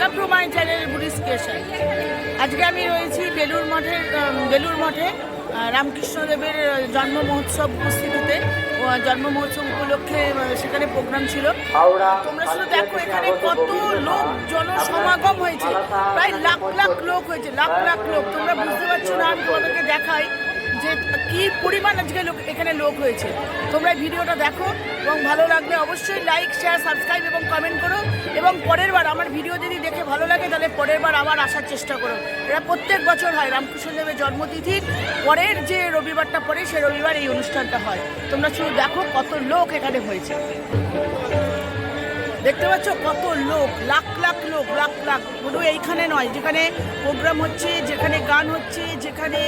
Welcome to my channel বুড়িস creation. আজকে আমি রয়েছি বেলুর মঠের বেলুর মঠে রামকৃষ্ণদেবের জন্ম মহোৎসব উপস্থিতিতে। জন্ম মহোৎসব উপলক্ষে সেখানে প্রোগ্রাম ছিল। তোমরা শুধু দেখো এখানে কত লোক জনসমাগম হয়েছে। প্রায় লাখ লাখ লোক হয়েছে লাখ লাখ লোক। তোমরা বুঝতে পারছ না আমি তোমাদেরকে দেখাই। যে কি পরিমাণ আজকে লোক এখানে লোক হয়েছে। তোমরা ভিডিওটা দেখো এবং ভালো লাগলে অবশ্যই লাইক শেয়ার সাবস্ক্রাইব এবং কমেন্ট করো। এবং পরের বার আমার ভিডিও যদি দেখে ভালো লাগে, তাহলে পরের বার আবার আসার চেষ্টা করো। এটা প্রত্যেক বছর হয়, রামকৃষ্ণ রামকৃষ্ণদেবের জন্মতিথির পরের যে রবিবারটা পরে সেই রবিবার এই অনুষ্ঠানটা হয়। তোমরা শুধু দেখো কত লোক এখানে হয়েছে। দেখতে পাচ্ছ কত লোক, লাখ লাখ লোক, লাখ লাখ। শুধু এইখানে নয়, যেখানে প্রোগ্রাম হচ্ছে, যেখানে গান হচ্ছে, যেখানে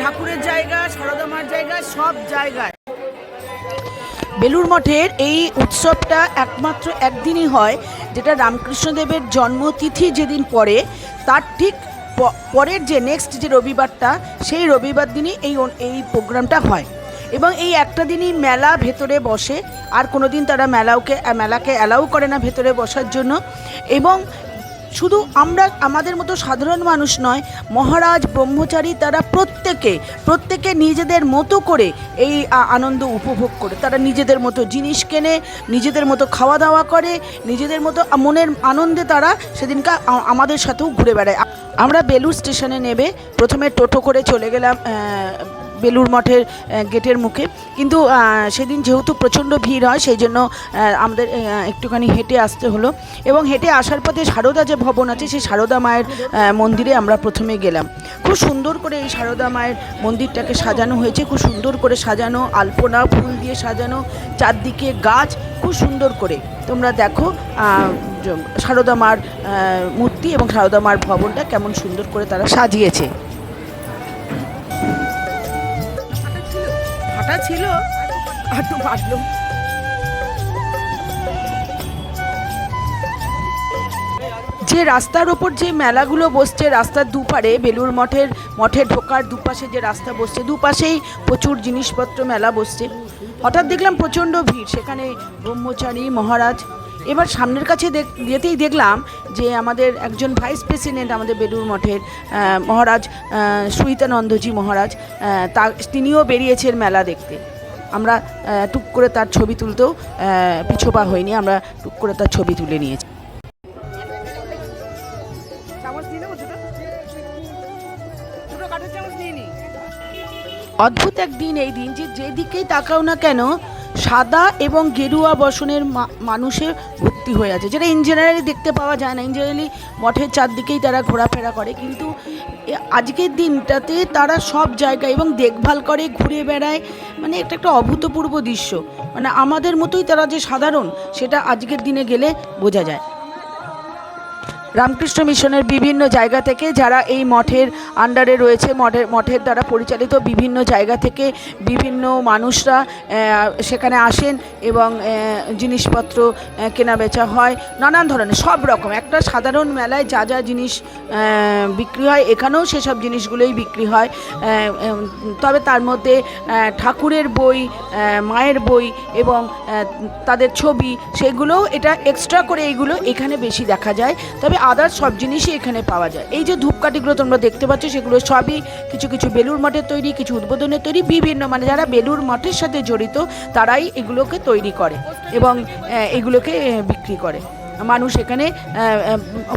ঠাকুরের জায়গা সারদামার জায়গা, সব জায়গায়। বেলুর মঠের এই উৎসবটা একমাত্র একদিনই হয়, যেটা রামকৃষ্ণদেবের জন্মতিথি যেদিন পড়ে, তার ঠিক পরের যে নেক্সট যে রবিবারটা, সেই রবিবার দিনই এই এই প্রোগ্রামটা হয়। এবং এই একটা দিনই মেলা ভেতরে বসে, আর কোনো দিন তারা মেলাওকে, মেলাকে অ্যালাউ করে না ভেতরে বসার জন্য। এবং শুধু আমরা, আমাদের মতো সাধারণ মানুষ নয়, মহারাজ, ব্রহ্মচারী তারা প্রত্যেকে প্রত্যেকে নিজেদের মতো করে এই আনন্দ উপভোগ করে। তারা নিজেদের মতো জিনিস কেনে, নিজেদের মতো খাওয়া দাওয়া করে, নিজেদের মতো মনের আনন্দে তারা সেদিনকে আমাদের সাথেও ঘুরে বেড়ায়। আমরা বেলুর স্টেশনে নেবে প্রথমে টোটো করে চলে গেলাম বেলুর মঠের গেটের মুখে। কিন্তু সেদিন যেহেতু প্রচণ্ড ভিড় হয়, সেই জন্য আমাদের একটুখানি হেঁটে আসতে হলো। এবং হেঁটে আসার পথে সারদা যে ভবন আছে, সেই সারদা মায়ের মন্দিরে আমরা প্রথমে গেলাম। খুব সুন্দর করে এই সারদা মায়ের মন্দিরটাকে সাজানো হয়েছে। খুব সুন্দর করে সাজানো, আলপনা, ফুল দিয়ে সাজানো, চারদিকে গাছ, খুব সুন্দর করে। তোমরা দেখো সারদা মার মূর্তি এবং সারদা মার ভবনটা কেমন সুন্দর করে তারা সাজিয়েছে। ফাটা ছিল যে রাস্তার ওপর যে মেলাগুলো বসছে, রাস্তার দুপারে বেলুর মঠের, মঠে ঢোকার দুপাশে যে রাস্তা বসছে, দুপাশেই প্রচুর জিনিসপত্র মেলা বসছে। হঠাৎ দেখলাম প্রচণ্ড ভিড়, সেখানে ব্রহ্মচারী মহারাজ এবার সামনের কাছে দেখ যেতেই দেখলাম যে আমাদের একজন ভাইস প্রেসিডেন্ট আমাদের বেলুর মঠের মহারাজ সুহিতানন্দজি মহারাজ তা তিনিও বেরিয়েছেন মেলা দেখতে। আমরা টুক করে তার ছবি তুলতেও পিছোপা হয়নি আমরা টুক করে তার ছবি তুলে নিয়েছি। অদ্ভুত একদিন এই দিন যে যেদিকেই তাকাও না কেন সাদা এবং গেরুয়া বসনের মা- মানুষের ভর্তি হয়ে আছে। যেটা ইন জেনারেলি দেখতে পাওয়া যায় না। ইন জেনারেলি মঠের চারদিকেই তারা ঘোরাফেরা করে। কিন্তু আজকের দিনটাতে তারা সব জায়গায় এবং দেখভাল করে, ঘুরে বেড়ায়। মানে একটা একটা অভূতপূর্ব দৃশ্য। মানে আমাদের মতোই তারা যে সাধারণ, সেটা আজকের দিনে গেলে বোঝা যায়। রামকৃষ্ণ মিশনের বিভিন্ন জায়গা থেকে যারা এই মঠের আন্ডারে রয়েছে, মঠের মঠের দ্বারা পরিচালিত বিভিন্ন জায়গা থেকে বিভিন্ন মানুষরা সেখানে আসেন এবং জিনিসপত্র কেনা বেচা হয়, নানান ধরনের, সব রকম। একটা সাধারণ মেলায় যা যা জিনিস বিক্রি হয়, এখানেও সেসব জিনিসগুলোই বিক্রি হয়। তবে তার মধ্যে ঠাকুরের বই মায়ের বই এবং তাদের ছবি, সেগুলোও এটা এক্সট্রা করে এইগুলো এখানে বেশি দেখা যায়। তবে আদার সব জিনিসই এখানে পাওয়া যায়। এই যে ধূপকাঠিগুলো তোমরা দেখতে পাচ্ছ, সেগুলো সবই কিছু কিছু বেলুর মঠের তৈরি, কিছু উদ্বোধনের তৈরি, বিভিন্ন মানে যারা বেলুর মঠের সাথে জড়িত, তারাই এগুলোকে তৈরি করে এবং এগুলোকে বিক্রি করে। মানুষ এখানে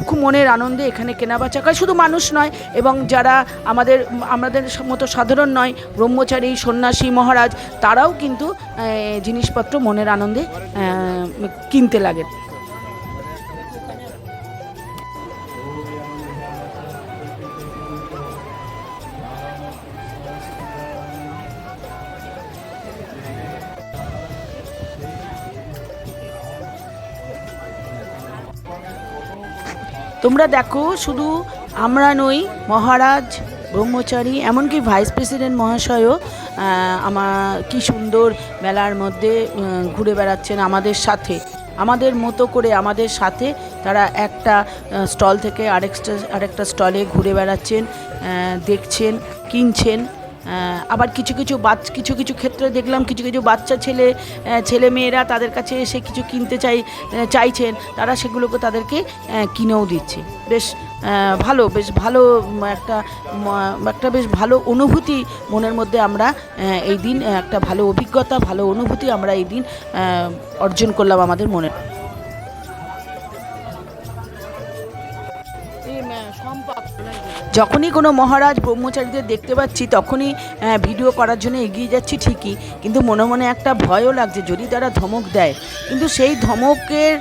খুব মনের আনন্দে এখানে কেনাবেচা করে। শুধু মানুষ নয়, এবং যারা আমাদের আমাদের মতো সাধারণ নয়, ব্রহ্মচারী, সন্ন্যাসী, মহারাজ, তারাও কিন্তু জিনিসপত্র মনের আনন্দে কিনতে লাগে। তোমরা দেখো, শুধু আমরা নই, মহারাজ, ব্রহ্মচারী, এমনকি ভাইস প্রেসিডেন্ট মহাশয়ও আমার কি সুন্দর মেলার মধ্যে ঘুরে বেড়াচ্ছেন আমাদের সাথে। আমাদের মতো করে, আমাদের সাথে তারা একটা স্টল থেকে আরেকটা আরেকটা স্টলে ঘুরে বেড়াচ্ছেন দেখছেন, কিনছেন। আবার কিছু কিছু বাচ, কিছু কিছু ক্ষেত্রে দেখলাম কিছু কিছু বাচ্চা ছেলে ছেলে মেয়েরা তাদের কাছে এসে কিছু কিনতে চাই চাইছেন, তারা সেগুলোকে তাদেরকে কিনেও দিচ্ছে। বেশ ভালো বেশ ভালো একটা একটা বেশ ভালো অনুভূতি মনের মধ্যে আমরা এই দিন একটা ভালো অভিজ্ঞতা, ভালো অনুভূতি আমরা এই দিন অর্জন করলাম আমাদের মনে। যখনই কোনো মহারাজ ব্রহ্মচারীদের দেখতে পাচ্ছি, তখনই ভিডিও করার জন্য এগিয়ে যাচ্ছি ঠিকই, কিন্তু মনে মনে একটা ভয়ও লাগছে যদি তারা ধমক দেয়। কিন্তু সেই ধমকের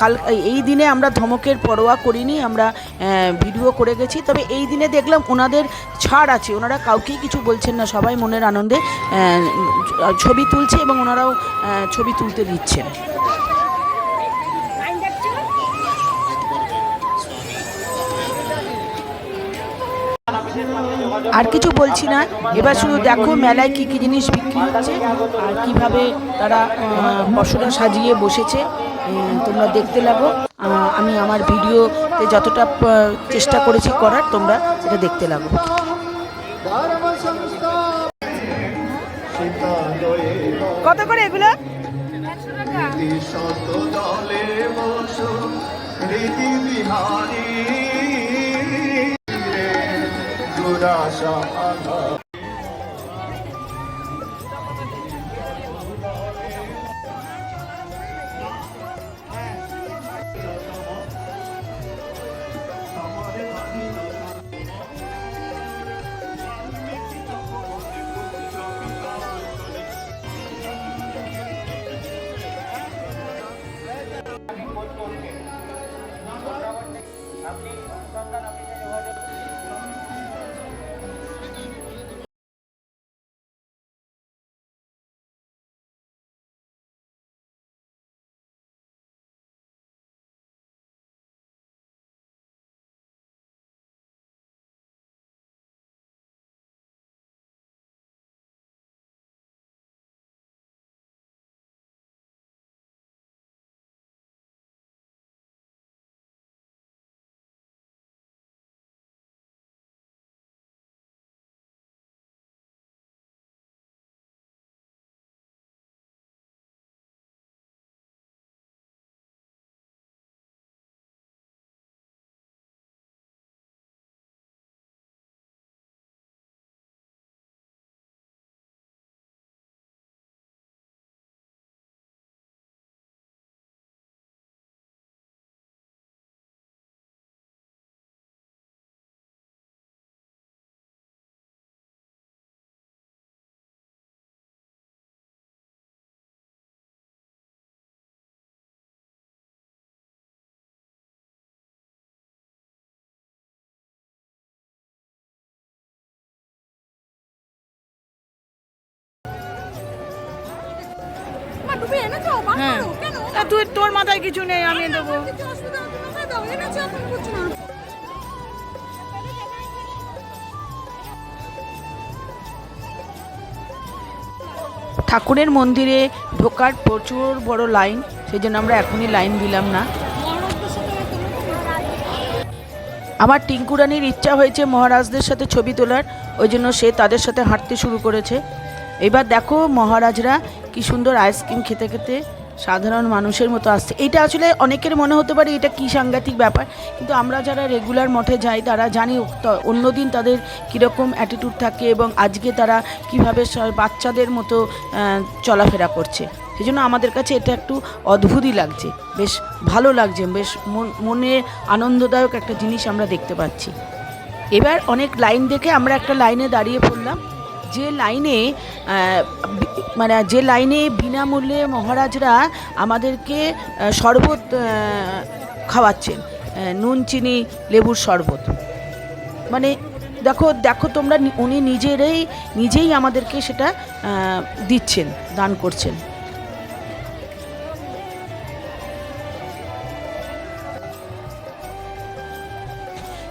কাল, এই দিনে আমরা ধমকের পরোয়া করিনি, আমরা ভিডিও করে গেছি। তবে এই দিনে দেখলাম ওনাদের ছাড় আছে, ওনারা কাউকেই কিছু বলছেন না, সবাই মনের আনন্দে ছবি তুলছে এবং ওনারাও ছবি তুলতে দিচ্ছেন। আর কিছু বলছি না। এবার শুধু দেখো মেলায় কী কী জিনিস বিক্রি হচ্ছে আর কীভাবে তারা পশরা সাজিয়ে বসেছে। তোমরা দেখতে লাগো। আমি আমার ভিডিওতে যতটা চেষ্টা করেছি করার তোমরা এটা দেখতে লাগো। কত করে এগুলো? মা, এনেছো? হ্যাঁ। তুই তোর মাথায় কিছু নেই আমি দেবো। ঠাকুরের মন্দিরে ঢোকার প্রচুর বড় লাইন সেই জন্য আমরা এখনই লাইন দিলাম না। আমার টিঙ্কুরানির ইচ্ছা হয়েছে মহারাজদের সাথে ছবি তোলার ওই জন্য সে তাদের সাথে হাঁটতে শুরু করেছে। এবার দেখো মহারাজরা কি সুন্দর আইসক্রিম খেতে খেতে সাধারণ মানুষের মতো আসছে। এটা আসলে অনেকের মনে হতে পারে এটা কি সাংঘাতিক ব্যাপার, কিন্তু আমরা যারা রেগুলার মঠে যাই, তারা জানি ত- অন্যদিন তাদের কীরকম অ্যাটিটিউড থাকে এবং আজকে তারা কীভাবে বাচ্চাদের মতো চলাফেরা করছে। সেই জন্য আমাদের কাছে এটা একটু অদ্ভুতই লাগছে। বেশ ভালো লাগছে, বেশ মনে আনন্দদায়ক একটা জিনিস আমরা দেখতে পাচ্ছি। এবার অনেক লাইন দেখে আমরা একটা লাইনে দাঁড়িয়ে পড়লাম। যে লাইনে মানে যে লাইনে বিনামূল্যে মহারাজরা আমাদেরকে শরবত খাওয়াচ্ছেন নুন, চিনি, লেবুর শরবত। মানে দেখো দেখো তোমরা উনি নিজেরাই, নিজেই আমাদেরকে সেটা দিচ্ছেন, দান করছেন।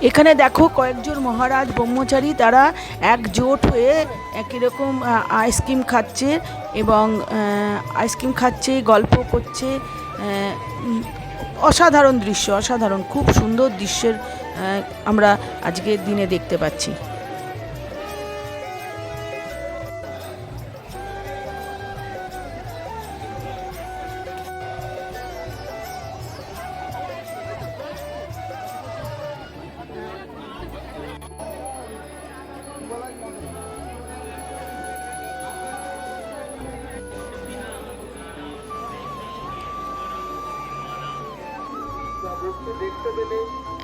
এখানে দেখো কয়েকজন মহারাজ ব্রহ্মচারী, তারা একজোট হয়ে কীরকম আইসক্রিম খাচ্ছে এবং আইসক্রিম খাচ্ছে, গল্প করছে অসাধারণ দৃশ্য, অসাধারণ, খুব সুন্দর দৃশ্যের আমরা আজকের দিনে দেখতে পাচ্ছি।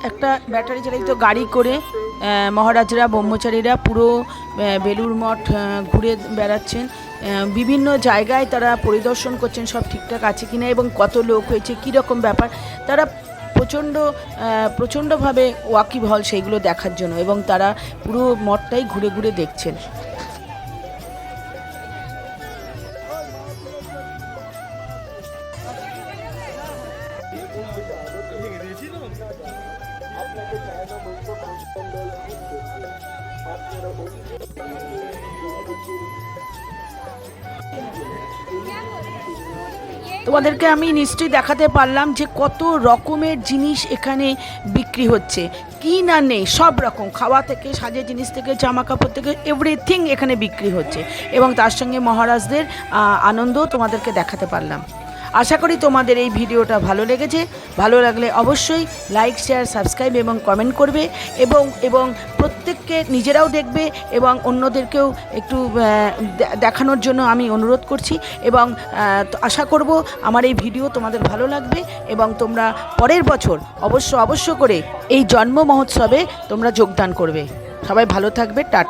একটা ব্যাটারি চালিত গাড়ি করে মহারাজরা, ব্রহ্মচারীরা পুরো বেলুড় মঠ ঘুরে বেড়াচ্ছেন। বিভিন্ন জায়গায় তারা পরিদর্শন করছেন, সব ঠিকঠাক আছে কিনা এবং কত লোক হয়েছে, কী রকম ব্যাপার। তারা প্রচণ্ড প্রচণ্ডভাবে ওয়াকিবহল সেইগুলো দেখার জন্য এবং তারা পুরো মঠটাই ঘুরে ঘুরে দেখছেন। তোমাদেরকে আমি নিশ্চয়ই দেখাতে পারলাম যে কত রকমের জিনিস এখানে বিক্রি হচ্ছে। কি না নেই, সব রকম। খাওয়া থেকে সাজের জিনিস থেকে জামা কাপড় থেকে এভরিথিং এখানে বিক্রি হচ্ছে। এবং তার সঙ্গে মহারাজদের আনন্দও আনন্দ তোমাদেরকে দেখাতে পারলাম। আশা করি তোমাদের এই ভিডিওটা ভালো লেগেছে। ভালো লাগলে অবশ্যই লাইক শেয়ার সাবস্ক্রাইব এবং কমেন্ট করবে এবং এবং প্রত্যেককে নিজেরাও দেখবে এবং অন্যদেরকেও একটু দেখানোর জন্য আমি অনুরোধ করছি এবং আশা করব আমার এই ভিডিও তোমাদের ভালো লাগবে এবং তোমরা পরের বছর অবশ্য অবশ্য করে এই জন্ম মহোৎসবে তোমরা যোগদান করবে। সবাই ভালো থাকবে, টাটা।